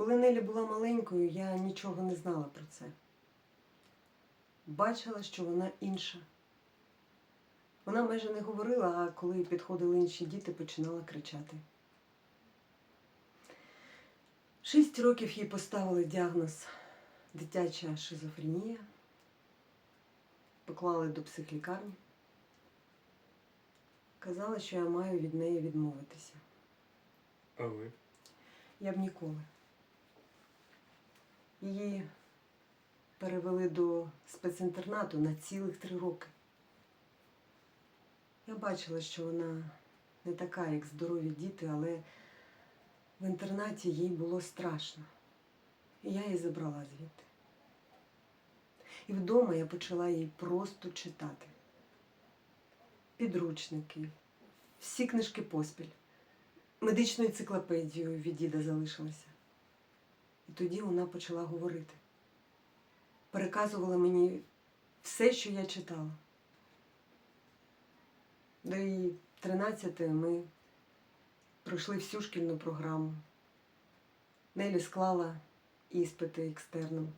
Коли Нелі була маленькою, я нічого не знала про це. Бачила, що вона інша. Вона майже не говорила, а коли підходили інші діти, починала кричати. Шість років їй поставили діагноз дитяча шизофренія, поклали до психлікарні. Казали, що я маю від неї відмовитися. А ви? Я б ніколи. Її перевели до спецінтернату на цілих три роки. Я бачила, що вона не така, як здорові діти, але в інтернаті їй було страшно. І я її забрала звідти. І вдома я почала їй просто читати. Підручники, всі книжки поспіль медичну енциклопедію від діда залишилася. І тоді вона почала говорити. Переказувала мені все, що я читала. До її 13 ми пройшли всю шкільну програму. Нелі склала іспити екстерном.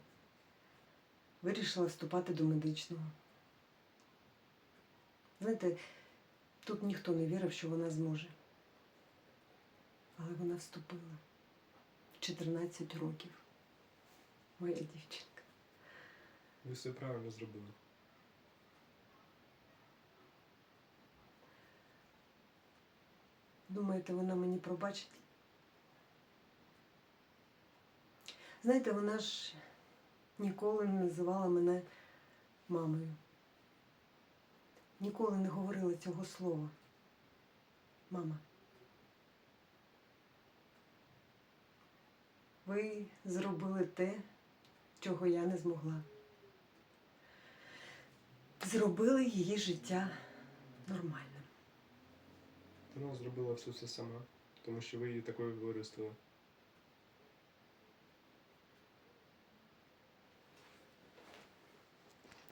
Вирішила вступати до медичного. Знаєте, тут ніхто не вірив, що вона зможе. Але вона вступила 14 років. Моя дівчинка. Ви все правильно зробили. Думаєте, вона мені пробачить? Знаєте, вона ж ніколи не називала мене мамою. Ніколи не говорила цього слова. Мама. Ви зробили те, чого я не змогла. Зробили її життя нормальним. Вона зробила все це сама, тому що ви її такою виростили.